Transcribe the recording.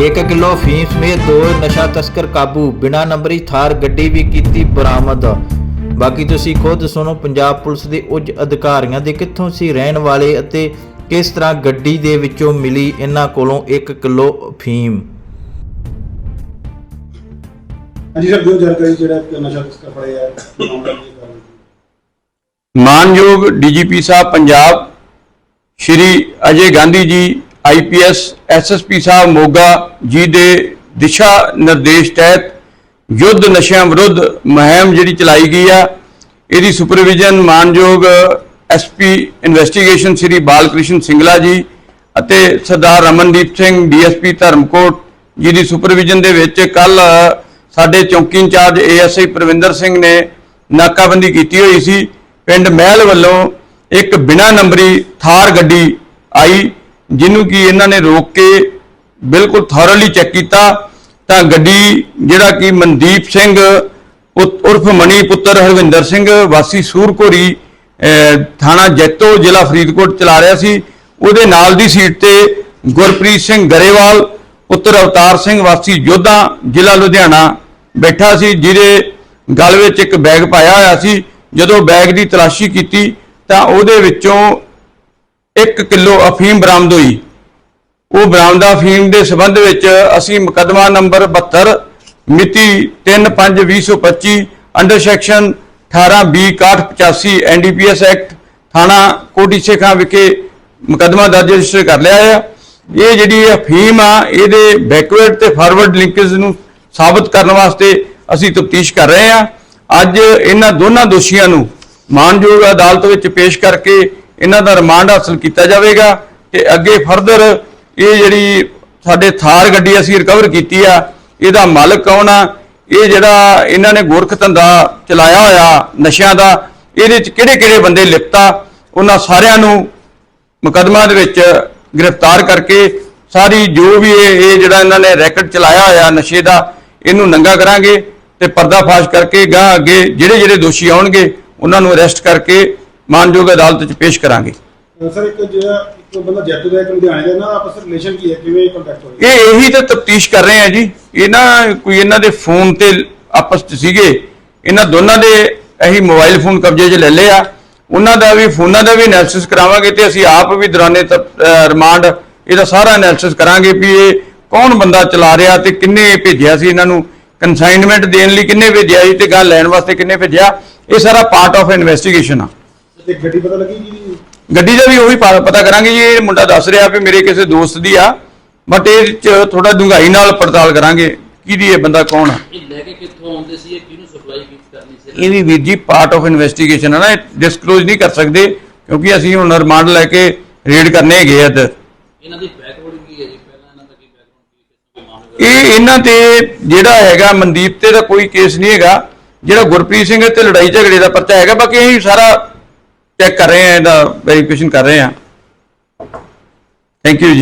1 kilo ਫੀਮ ਸਮੇਤ ਦੋ ਨਸ਼ਾ ਤਸਕਰ ਕਾਬੂ ਬਿਨਾ ਨੰਬਰੀ ਥਾਰ ਗੱਡੀ ਵੀ ਕੀਤੀ ਬਰਾਮਦ। ਬਾਕੀ ਤੁਸੀਂ ਖੁਦ ਸੁਣੋ ਪੰਜਾਬ ਪੁਲਿਸ ਦੇ ਉੱਚ ਅਧਿਕਾਰੀਆਂ ਦੇ ਕਿੱਥੋਂ ਸੀ ਰਹਿਣ ਵਾਲੇ ਅਤੇ ਕਿਸ ਤਰ੍ਹਾਂ ਗੱਡੀ ਦੇ ਵਿੱਚੋਂ ਮਿਲੀ ਇਹਨਾਂ ਕੋਲੋਂ 1 ਕਿਲੋ ਫੀਮ? ਹਾਂਜੀ ਸਰ ਦਿਓ ਜਾਣਕਾਰੀ ਜਿਹੜਾ ਕਿ ਨਸ਼ਾ ਤਸਕਰ ਫੜਿਆ ਹੈ ਮਾਮਲਾ ਕੀ ਹੈ ਮਾਨਯੋਗ ਡੀਜੀਪੀ ਸਾਹਿਬ ਪੰਜਾਬ ਸ਼੍ਰੀ ਅਜੇ ਗਾਂਧੀ ਜੀ ਆਈਪੀਐਸ ਐਸਐਸਪੀ ਸਾਹਿਬ ਮੋਗਾ ਜੀ ਦੇ ਦਿਸ਼ਾ ਨਿਰਦੇਸ਼ ਤਹਿਤ ਯੁੱਧ ਨਸ਼ਿਆਂ ਵਿਰੁੱਧ ਮੁਹਿੰਮ ਜਿਹੜੀ ਚਲਾਈ ਗਈ ਆ, ਇਹਦੀ ਸੁਪਰਵਿਜ਼ਨ ਮਾਨਯੋਗ ਐਸਪੀ ਇਨਵੈਸਟੀਗੇਸ਼ਨ ਸ਼੍ਰੀ ਬਾਲਕ੍ਰਿਸ਼ਨ ਸਿੰਗਲਾ ਜੀ ਅਤੇ ਸਰਦਾਰ ਰਮਨਦੀਪ ਸਿੰਘ ਡੀਐਸਪੀ ਧਰਮਕੋਟ ਜੀ ਦੀ ਸੁਪਰਵਿਜ਼ਨ ਦੇ ਵਿੱਚ ਕੱਲ ਸਾਡੇ ਚੌਂਕੀ ਇੰਚਾਰਜ ਏਐਸਆਈ ਪ੍ਰਵਿੰਦਰ ਸਿੰਘ ਨੇ ਨਾਕਾਬੰਦੀ ਕੀਤੀ ਹੋਈ ਸੀ। ਪਿੰਡ ਮਹਿਲ ਵੱਲੋਂ ਇੱਕ ਬਿਨਾ ਨੰਬਰੀ ਥਾਰ ਗੱਡੀ ਆਈ ਜਿਹਨੂੰ ਕਿ ਇਹਨਾਂ ਨੇ ਰੋਕ ਕੇ ਬਿਲਕੁਲ ਥੋਰਲੀ ਚੈੱਕ ਕੀਤਾ, ਤਾਂ ਗੱਡੀ ਜਿਹੜਾ ਕਿ ਮਨਦੀਪ ਸਿੰਘ ਉਰਫ ਮਣੀ ਪੁੱਤਰ ਹਰਵਿੰਦਰ ਸਿੰਘ, ਵਾਸੀ ਸੂਰਕੋਰੀ ਥਾਣਾ ਜੈਤੋ, ਜ਼ਿਲ੍ਹਾ ਫਰੀਦਕੋਟ ਚਲਾ ਰਿਹਾ ਸੀ। ਉਹਦੇ ਨਾਲ ਦੀ ਸੀਟ ਤੇ ਗੁਰਪ੍ਰੀਤ ਸਿੰਘ ਗਰੇਵਾਲ, ਪੁੱਤਰ ਅਵਤਾਰ ਸਿੰਘ, ਵਾਸੀ ਜੋਧਾ, ਜ਼ਿਲ੍ਹਾ ਲੁਧਿਆਣਾ ਬੈਠਾ ਸੀ, ਜਿਹਦੇ ਗਲ ਵਿੱਚ ਇੱਕ ਬੈਗ ਪਾਇਆ ਹੋਇਆ ਸੀ। ਜਦੋਂ ਬੈਗ ਦੀ ਤਲਾਸ਼ੀ ਕੀਤੀ, ਤਾਂ ਉਹਦੇ ਵਿੱਚੋਂ 1 ਕਿਲੋ ਅਫੀਮ ਬਰਾਮਦ ਹੋਈ। ਉਹ ਬਰਾਮਦਾ ਅਫੀਮ ਦੇ ਸਬੰਧ ਵਿੱਚ ਅਸੀਂ ਮੁਕੱਦਮਾ ਨੰਬਰ 72 ਮਿਤੀ 3/5/2025 under section 18 B 6185 NDPS act ਥਾਣਾ ਕੋਟੀ ਸੇਖਾਂ ਵਿਖੇ ਮੁਕੱਦਮਾ ਦਰਜ ਰਜਿਸਟਰ ਕਰ ਲਿਆ ਹੈ ਇਹ ਜਿਹੜੀ ਅਫੀਮ ਆ, ਇਹਦੇ ਬੈਕਵਰਡ ਤੇ ਫਾਰਵਰਡ ਲਿੰਕੇਜ ਨੂੰ ਸਾਬਤ ਕਰਨ ਵਾਸਤੇ ਅਸੀਂ ਤਫਤੀਸ਼ ਕਰ ਰਹੇ ਹਾਂ ਅੱਜ ਇਹਨਾਂ ਦੋਨਾਂ ਦੋਸ਼ੀਆਂ ਨੂੰ ਮਾਨਯੋਗ ਅਦਾਲਤ ਵਿੱਚ ਪੇਸ਼ ਕਰਕੇ ਇਹਨਾਂ ਦਾ ਰਿਮਾਂਡ ਹਾਸਲ ਕੀਤਾ ਜਾਵੇਗਾ ਤੇ ਅੱਗੇ ਫਰਦਰ ਇਹ ਜਿਹੜੀ ਸਾਡੇ ਥਾਰ ਗੱਡੀ ਅਸੀਂ ਰਿਕਵਰ ਕੀਤੀ ਆ, ਇਹਦਾ ਮਾਲਕ ਕੌਣ ਆ? ਇਹ ਜਿਹੜਾ ਇਹਨਾਂ ਨੇ ਗੋਰਖ ਧੰਦਾ ਚਲਾਇਆ ਹੋਇਆ ਨਸ਼ਿਆਂ ਦਾ, ਇਹਦੇ ਚ ਕਿਹੜੇ ਕਿਹੜੇ ਬੰਦੇ ਲਿਪਤਾ ਉਹਨਾਂ ਸਾਰਿਆਂ ਨੂੰ ਮੁਕੱਦਮਾ ਦੇ ਵਿੱਚ ਗ੍ਰਿਫਤਾਰ ਕਰਕੇ ਸਾਰੀ ਜੋ ਵੀ ਇਹ ਇਹ ਜਿਹੜਾ ਇਹਨਾਂ ਨੇ ਰੈਕਟ ਚਲਾਇਆ ਹੋਇਆ ਨਸ਼ੇ ਦਾ, ਇਹਨੂੰ ਨੰਗਾ ਕਰਾਂਗੇ ਤੇ ਪਰਦਾਫਾਸ਼ ਕਰਕੇ ਗਾਂ ਅੱਗੇ ਜਿਹੜੇ ਜਿਹੜੇ ਦੋਸ਼ੀ ਆਉਣਗੇ, ਉਹਨਾਂ ਨੂੰ ਅਰੈਸਟ ਕਰਕੇ ਮਾਨਯੋਗ ਅਦਾਲਤ 'ਚ ਪੇਸ਼ ਕਰਾਂਗੇ। ਸਰ ਇੱਕ ਜਿਹੜਾ ਇੱਕ ਬੰਦਾ ਜੈਤੋ ਦਾ ਇੱਕ ਲੁਧਿਆਣੇ ਦਾ ਨਾ ਆਪਸ ਵਿੱਚ ਰਿਲੇਸ਼ਨ ਕੀ ਹੈ? ਕਿਵੇਂ ਕੰਟੈਕਟ ਹੋਇਆ ਇਹ ਇਹੀ ਤਾਂ ਤਫਤੀਸ਼ ਕਰ ਰਹੇ ਆ ਜੀ। ਕੋਈ ਇਹਨਾਂ ਦੇ ਫੋਨ ਤੇ ਆਪਸ 'ਚ ਸੀਗੇ। ਇਹਨਾਂ ਦੋਨਾਂ ਦੇ ਅਸੀਂ ਮੋਬਾਈਲ ਫੋਨ ਕਬਜ਼ੇ 'ਚ ਲੈ ਲਏ ਆ। ਉਹਨਾਂ ਦਾ ਵੀ ਫੋਨਾਂ ਦਾ ਵੀ ਐਨਾਲਿਸਿਸ ਕਰਾਵਾਂਗੇ ਤੇ ਅਸੀਂ ਆਪ ਵੀ ਦੌਰਾਨੇ ਰਿਮਾਂਡ ਇਹਦਾ ਸਾਰਾ ਐਨਾਲਿਸਿਸ ਕਰਾਂਗੇ ਵੀ ਇਹ ਕੌਣ ਬੰਦਾ ਚਲਾ ਰਿਹਾ ਤੇ ਕਿੰਨੇ ਭੇਜਿਆ ਸੀ ਇਹਨਾਂ ਨੂੰ। ਕਨਸਾਈਨਮੈਂਟ ਦੇਣ ਲਈ ਕਿੰਨੇ ਭੇਜਿਆ ਸੀ ਤੇ ਗੱਲ ਲੈਣ ਵਾਸਤੇ ਕਿੰਨੇ ਭੇਜਿਆ। ਇਹ ਸਾਰਾ ਪਾਰਟ ਆਫ ਇਨਵੈਸਟੀਗੇਸ਼ਨ ਆ। ਤੇ ਗੱਡੀ ਪਤਾ ਲੱਗੀ ਜੀ ਗੱਡੀ ਦਾ ਵੀ ਉਹੀ ਪਾ- ਪਤਾ ਕਰਾਂਗੇ ਜੀ ਇਹ ਮੁੰਡਾ ਦੱਸ ਰਿਹਾ ਵੀ ਮੇਰੇ ਕਿਸੇ ਦੋਸਤ ਦੀ ਆ ਬਟ ਇਹ ਚ ਥੋੜਾ ਡੂੰਘਾਈ ਨਾਲ ਪੜਤਾਲ ਕਰਾਂਗੇ ਕਿਹਦੀ ਇਹ ਬੰਦਾ ਕੌਣ ਆ? ਇਹ ਲੈ ਕੇ ਕਿੱਥੋਂ ਆਉਂਦੇ ਸੀ ਇਹ ਕਿਹਨੂੰ ਸਪਲਾਈ ਕੀਤੀ ਕਰਨੀ ਸੀ? ਇਹ ਵੀ ਵੀਰ ਜੀ ਪਾਰਟ ਆਫ ਇਨਵੈਸਟੀਗੇਸ਼ਨ ਹੈ ਨਾ ਡਿਸਕਲੋਜ਼ ਨਹੀਂ ਕਰ ਸਕਦੇ ਕਿਉਂਕਿ ਅਸੀਂ ਹੁਣ ਰਿਮਾਂਡ ਲੈ ਕੇ ਰੇਡ ਕਰਨੇ ਹੈਗੇ ਆ ਤੇ ਇਹਨਾਂ ਦੀ ਬੈਕਵਰਡ ਕੀ ਹੈ ਜੀ? ਪਹਿਲਾਂ ਇਹਨਾਂ ਦਾ ਕੀ ਬੈਕਗ੍ਰਾਉਂਡ ਕੀ ਹੈ? ਇਹ ਇਹਨਾਂ ਤੇ ਜਿਹੜਾ ਹੈਗਾ ਮਨਦੀਪ ਤੇ ਦਾ ਕੋਈ ਕੇਸ ਨਹੀਂ ਹੈਗਾ ਜਿਹੜਾ ਗੁਰਪ੍ਰੀਤ ਸਿੰਘ ਤੇ ਲੜਾਈ ਝਗੜੇ ਦਾ ਪਰਚਾ ਹੈਗਾ ਬਾਕੀ ਅਸੀਂ ਸਾਰਾ ਚੈੱਕ ਕਰ ਰਹੇ ਹਾਂ ਇਹਦਾ ਵੈਰੀਫਿਕੇਸ਼ਨ ਕਰ ਰਹੇ ਹਾਂ ਥੈਂਕ ਯੂ ਜੀ।